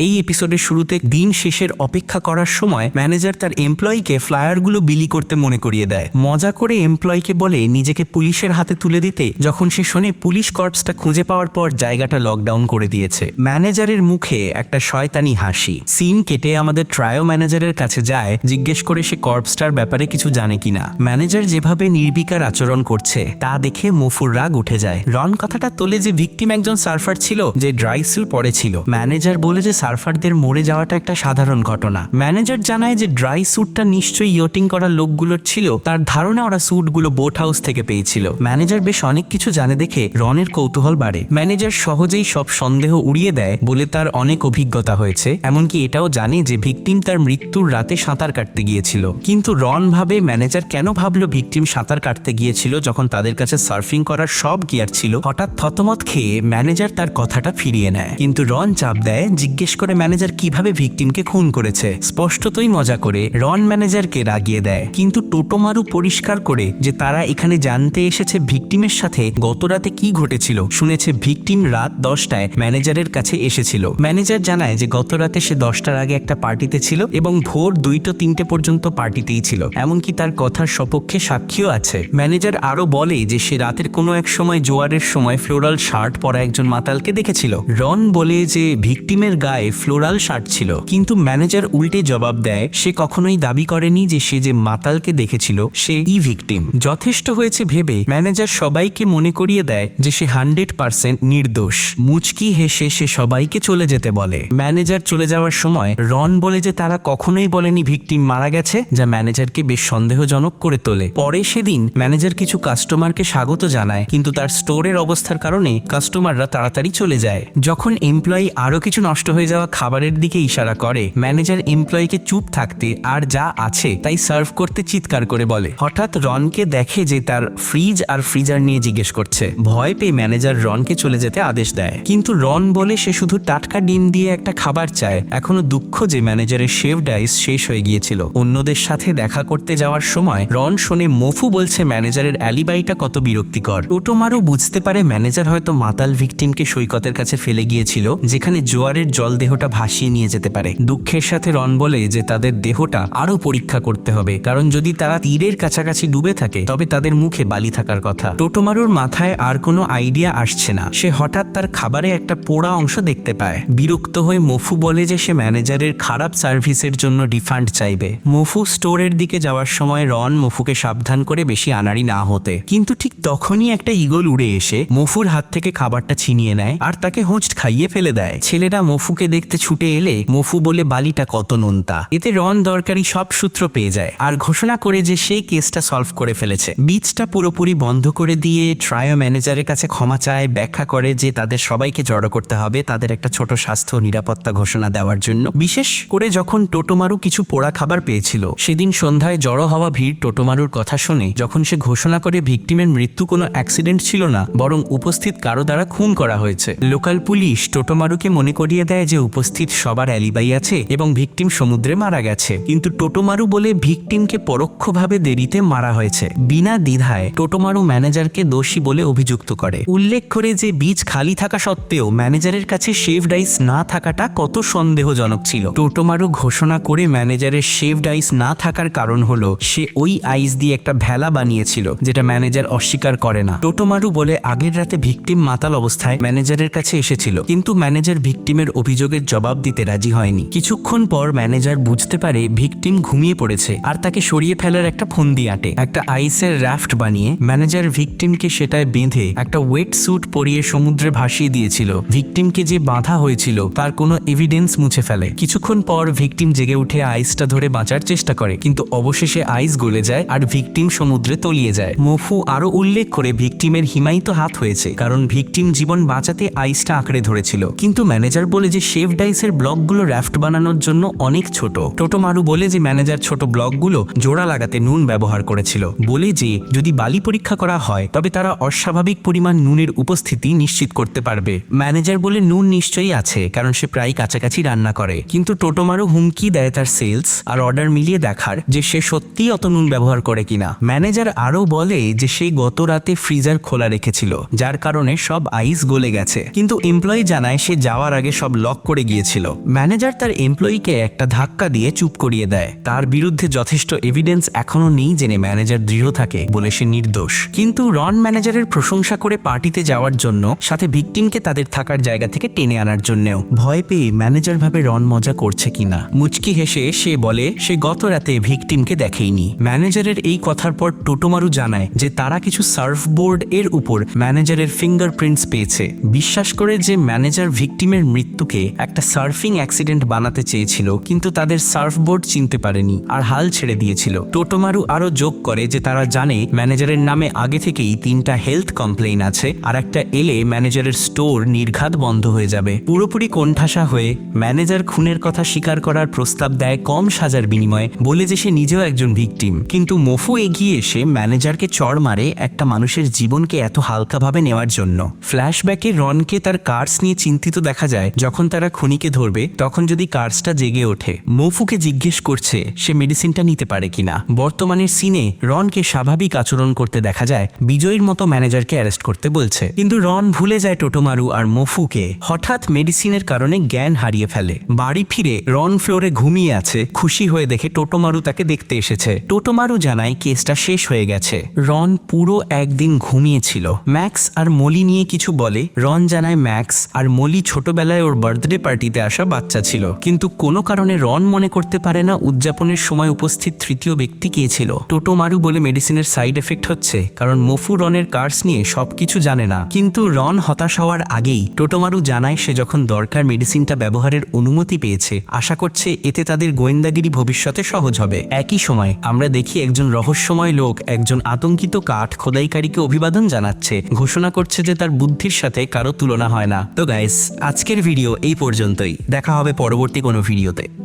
এই এপিসোডের শুরুতে দিন শেষের অপেক্ষা করার সময় ম্যানেজার তার এমপ্লয়িকে ফ্লায়ারগুলো বিলি করতে মনে করিয়ে দেয়। মজা করে এমপ্লয়িকে বলে নিজেকে পুলিশের হাতে তুলে দিতে যখন সে শোনে পুলিশ কর্পসটা খুঁজে পাওয়ার পর জায়গাটা লকডাউন করে দিয়েছে। ম্যানেজারের মুখে একটা শয়তানি হাসি। সিন কেটে আমাদের ট্রায়ো ম্যানেজারের কাছে যায়, জিজ্ঞেস করে সে কর্পসটার ব্যাপারে কিছু জানে কিনা। ম্যানেজার যেভাবে নির্বিকার আচরণ করছে, তা দেখে মফুর রাগ উঠে যায়। রন কথাটা তোলে যে ভিকটিম একজন সার্ফার ছিল, যে ড্রাই স্যুট পরেছিল ম্যানেজার বলে যে সার্ফারদের মরে যাওয়াটা একটা সাধারণ ঘটনা। ম্যানেজার জানায় যে ড্রাই স্যুটটা নিশ্চয়ই ইয়টিং করা লোকগুলোর ছিল, তার ধারণা ওরা স্যুটগুলো বোট হাউস থেকে পেয়েছিল। ম্যানেজার বেশ অনেক কিছু জানে দেখে রনের কৌতূহল বাড়ে। ম্যানেজার সহজেই সব সন্দেহ উড়িয়ে দেয় বলে তার অনেক অভিজ্ঞতা হয়েছে, এমনকি এটাও জানে যে ভিকটিম তার মৃত্যুর রাতে সাঁতার কাটতে গিয়েছিল। কিন্তু রন ভাবে ম্যানেজার কেন ভাবলো ভিকটিম সাঁতার কাটতে গিয়েছিল যখন তাদের কাছে সার্ফিং করার সব গিয়ার ছিল? হঠাৎ থতমত খেয়ে ম্যানেজার তার কথাটা ফিরিয়ে নেয়। কিন্তু রন চাপ দেয়, জিজ্ঞেস করে ম্যানেজার কীভাবে ভিকটিমকে খুন করেছে। স্পষ্টতই মজা করে রন ম্যানেজারকে রাগিয়ে দেয়। কিন্তু টোটোমারু পরিষ্কার করে যে তারা এখানে জানতে এসেছে ভিকটিমের সাথে গত রাতে কি ঘটেছিল। শুনেছে ভিকটিম রাত দশটায় ম্যানেজারের কাছে এসেছিল। ম্যানেজার জানায় যে গত রাতে সে দশটার আগে একটা পার্টিতে ছিল এবং ভোর দুইটো তিনটে পর্যন্ত পার্টিতেই ছিল। এমনকি তার কথার সপক্ষে সাক্ষীও আছে। ম্যানেজার আরও বলে যে সে রাতের কোনো এক সময় জোয়ারের সময় ফ্লোরাল শার্ট পরা একজন মাতালকে দেখেছিল। রন বলে যে ভিকটিমের গায়ে ফ্লোরাল শার্ট ছিল। কিন্তু ম্যানেজার উল্টে জবাব দেয়, সে কখনোই দাবি করেনি যে সে যে মাতালকে দেখেছিল, সে ই ভিকটিম। যথেষ্ট হয়েছে ভেবে ম্যানেজার সবাইকে মনে করিয়ে দেয় যে সে হান্ড্রেড পার্সেন্ট নির্দোষ। মুচকি হেসে সে সবাইকে চলে যেতে বলে। ম্যানেজার চলে যাওয়ার সময় রন বলে যে তারা কখনোই বলেনি ভিকটিম মারা গেছে, যা ম্যানেজারকে বেশ সন্দেহজনক করে তোলে। পরে সেদিন ম্যানেজার কিছু কাস্টমারকে স্বাগত জানায়, কিন্তু তার স্টোরের অবস্থার কারণে কাস্টমাররা তাড়াতাড়ি চলে যায়। যখন এমপ্লয়ি আরও কিছু নষ্ট হয়ে যাওয়া খাবারের দিকে ইশারা করে। ম্যানেজার এমপ্লয়িকে চুপ থাকতে আর যা আছে তাই সার্ভ করতে চিৎকার করে বলে। হঠাৎ রনকে দেখে যে তার ফ্রিজ আর ফ্রিজার নিয়ে জিজ্ঞেস করছে। ভয় পেয়ে ম্যানেজার রনকে চলে যেতে আদেশ দেয়। কিন্তু রন বলে সে শুধু টাটকা ডিম দিয়ে একটা খাবার চায়। এখনও দুঃখ যে ম্যানেজারের শেভ ডাইস শেষ হয়ে গিয়েছিল। অন্যদের সাথে দেখা করতে যাওয়ার সময় রন শোনে মফু বলছে ম্যানেজারের অ্যালিবাইটা কত বিরক্তিকর। টোটোমারও বুঝতে পারে ম্যানেজার হয়তো মাতাল ভিকটিমকে সৈকতের কাছে ফেলে গিয়েছিল, যেখানে জোয়ারের জল দেহটা ভাসিয়ে নিয়ে যেতে পারে। দুঃখের সাথে রন বলে যে তাদের দেহটা আরও পরীক্ষা করতে হবে, কারণ যদি তারা তীরের কাছাকাছি ডুবে থাকে, তবে তাদের মুখে বালি থাকার কথা। টোটোমারুর মাথায় আর কোনো আইডিয়া আসছে না। সে হঠাৎ তার খাবারে একটা পোড়া অংশ দেখতে পায়। বিরক্ত হয়ে মফু বলে যে সে ম্যানেজারের খারাপ সার্ভিসের জন্য রিফান্ড চাইবে। মফু স্টোরের দিকে যাওয়ার সময় রন মফুকে সাবধান করে বেশি আনাড়ি না হতে। কিন্তু ঠিক তখনই একটা ইগল উড়ে এসে মফুর হাত থেকে খাবারটা ছিনিয়ে নেয় আর তাকে হোঁচট খাইয়ে ফেলে দেয়। ছেলেরা মফুকে দেখতে ছুটে এলে মফু বলে, বালিটা কত নোনতা। এতে রন দরকারি সব সূত্র পেয়ে যায়। আর ঘোষণা করে যে সেই কেসটা সলভ করে ফেলেছে। বীজটা পুরোপুরি বন্ধ করে দিয়ে ট্রায়ো ম্যানেজারের কাছে ক্ষমা চায়, ব্যাখ্যা করে যে তাদের সবাইকে জড়ো করতে হবে তাদের একটা ছোট স্বাস্থ্য নিরাপত্তা ঘোষণা দেওয়ার জন্য। বিশেষ করে যখন টোটোমারু কিছু পোড়া খাবার পেয়েছিল। সেদিন সন্ধ্যায় জড়ো হওয়া ভিড় টোটোমারুর কথা শুনে যখন সে ঘোষণা করে ভিকটিমের মৃত্যু কোনো অ্যাক্সিডেন্ট ছিল না, বরং উপস্থিত কারও দ্বারা খুন করা হয়েছে। লোকাল পুলিশ টোটোমারুকে মনে করিয়ে দেয় যে উপস্থিত সবার অ্যালিবাই আছে এবং ভিকটিম সমুদ্রে মারা গেছে। কিন্তু টোটোমারু বলে ভিকটিমকে পরোক্ষভাবে দেরিতে মারা হয়েছে। বিনা দ্বিধায় টোটোমারু ম্যানেজারকে দোষী বলে অভিযুক্ত করে। উল্লেখ করে যে বীজ খালি থাকা সত্ত্বেও ম্যানেজারের কাছে শেভ ডাইস না থাকাটা কত সন্দেহজনক ছিল। টোটোমারু ঘোষণা করে ম্যানেজারের শেভ ডাইস না থাকার কারণ হলো, সে ওই আইস দিয়ে একটা ভেলা বানিয়েছিল, যেটা ম্যানেজার অস্বীকার করে না। টোটোমারু বলে আগের রাতে ভিকটিম মাতাল অবস্থায় ম্যানেজারের কাছে এসেছিল, কিন্তু ম্যানেজার ভিকটিমের অভিযোগের জবাব দিতে রাজি হয়নি। কিছুক্ষণ পর ম্যানেজার বুঝতে পারে ভিকটিম ঘুমিয়ে পড়েছে আর তাকে সরিয়ে ফেলার একটা ফন্দি আটে। একটা আইসের রাফট বানিয়ে ম্যানেজার ভিকটিমকে সেটায় বেঁধে একটা ওয়েট স্যুট পরিয়ে সমুদ্রে ভাসিয়ে দিয়েছিল। ভিকটিমকে যে বাঁধা হয়েছিল তার কোনো এভিডেন্স মুছে ফেলে। কিছুক্ষণ পর ভিকটিম জেগে উঠে আইসটা ধরে বাঁচার চেষ্টা করে, কিন্তু অবশেষে আইস গলে যায় আর ভিকটিম সমুদ্রে তলিয়ে যায়। মফু আরও উল্লেখ করে ভিকটিমের হিমায়িত হাত হয়েছে, কারণ ভিকটিম জীবন বাঁচাতে আইসটা আঁকড়ে ধরেছিল। কিন্তু ম্যানেজার বলে যে শেভ ডাইসের ব্লকগুলো র্যাফট বানানোর জন্য অনেক ছোট। টোটো মারু বলে যে ম্যানেজার ছোট ব্লকগুলো জোড়া লাগাতে নুন ব্যবহার করেছিল। বলে যে, যদি বালি পরীক্ষা করা হয়, তবে তারা অস্বাভাবিক পরিমাণ নুনের উপস্থিতি নিশ্চিত করতে পারবে। ম্যানেজার বলে নুন নিশ্চয়ই আছে, কারণ সে প্রায় কাছাকাছি রান্না করে। কিন্তু টোটোমারু হুমকি দেয় তার সেলস আর অর্ডার মিলিয়ে দেখার যে সে সত্যিই অত নুন ব্যবহার করে কিনা। ম্যানেজার আরও বলে যে, সে গত রাতে ফ্রিজার খোলা রেখেছিল, যার কারণে সব আইস গলে গেছে। কিন্তু এমপ্লয়ি জানায়, সে যাওয়ার আগে সব লক করে গিয়েছিল। ম্যানেজার তার এমপ্লয়িকে একটা ধাক্কা দিয়ে চুপ করিয়ে দেয়। তার বিরুদ্ধে যথেষ্ট এভিডেন্স এখনও নেই জেনে ম্যানেজার দৃঢ় থাকে বলে সে নির্দোষ। কিন্তু রন ম্যানেজারের প্রশংসা করে পার্টিতে যাওয়ার জন্য, সাথে ভিকটিমকে তাদের থাকার জায়গা থেকে টেনে আনার জন্যও। ভয় পেয়ে ম্যানেজার ভাবে রন মজা করছে কিনা? মুচকি হেসে সে বলে, সে গত রাতে ভিকটিমকে দেখেইনি। ম্যানেজারের এই কথার পর টোটোমারু জানায় যে তারা কিছু সার্ফবোর্ড এর উপর ম্যানেজারের ফিঙ্গারপ্রিন্টস পেয়েছে। বিশ্বাস করে যে ম্যানেজার ভিকটিমের মৃত্যুকে একটা সার্ফিং অ্যাক্সিডেন্ট বানাতে চেয়েছিল, কিন্তু তাদের সার্ফবোর্ড চিনতে পারেনি আর হাল ছেড়ে দিয়েছিল। টোটোমারু আরও যোগ করে যে তারা জানে ম্যানেজারের নামে আগে থেকেই তিনটা হেলথ কমপ্লেইন আছে আর একটা এলে ম্যানেজারের স্টোর নির্ঘাত বন্ধ হয়ে যাবে। পুরোপুরি কোণঠাসা হয়ে ম্যানেজার খুনের কথা স্বীকার করার প্রস্তাব দেয় কম সাজার বিনিময়ে, বলে যে সে নিজেও একজন ভিকটিম। কিন্তু মফু এগিয়ে এসে ম্যানেজারকে চড় মারে একটা মানুষের জীবনকে এত হালকাভাবে নেওয়ার জন্য। ফ্ল্যাশব্যাকে রনকে তার কার্স নিয়ে চিন্তিত দেখা যায়, যখন তারা খুনিকে ধরবে, তখন যদি কার্সটা জেগে ওঠে, মফুকে জিজ্ঞেস করছে সে মেডিসিনটা নিতে পারে কিনা। বর্তমানের সিনে রনকে স্বাভাবিক আচরণ করতে দেখা যায়, বিজয়ীর মতো ম্যানেজারকে অ্যারেস্ট করতে বলছে। কিন্তু রন ভুলে যায় টোটোমারু আর মফুকে। হঠাৎ মেডিসিনের কারণে জ্ঞান হারিয়ে ফেলে। বাড়ি ফিরে রন ফ্লোরে ঘুমিয়ে আছে, খুশি হয়ে দেখে টোটোমারু তাকে দেখতে এসেছে। টোটোমারু জানায় কেসটা শেষ হয়ে গেছে। রন পুরো একদিন ঘুমিয়েছিল। ম্যাক্স আর মলি নিয়ে কিছু বলে, রন জানায় ম্যাক্স আর মলি ছোটবেলায় ওর বার্থডে পার্টিতে আসা বাচ্চা ছিল। কিন্তু কোনো কারণে রন মনে করতে পারে না উদযাপনের সময় উপস্থিত তৃতীয় ব্যক্তি কে ছিল। টোটোমারু বলে মেডিসিনের সাইড এফেক্ট হচ্ছে, কারণ মফু রনের কার্স নিয়ে সবকিছু জানে না। কিন্তু রন হতাশ হওয়ার আগেই টোটোমারু জানায় সে যখন দরকার মেডিসিনটা ব্যবহারের অনুমতি পেয়েছে। আশা করছে এতে তাদের গোয়েন্দাগিরি ভবিষ্যতে সহজ হবে। একই সময় আমরা দেখি একজন রহস্যময় লোক একজন আতঙ্কিত কাঠ খোদাইকারীকে অভিবাদন জানাচ্ছে। ঘোষণা করছে যে তার বুদ্ধির সাথে কারও তুলনা হয় না। তো গাইস আজকের ভিডিও এই পর্যন্তই। দেখা হবে পরবর্তী কোনো ভিডিওতে।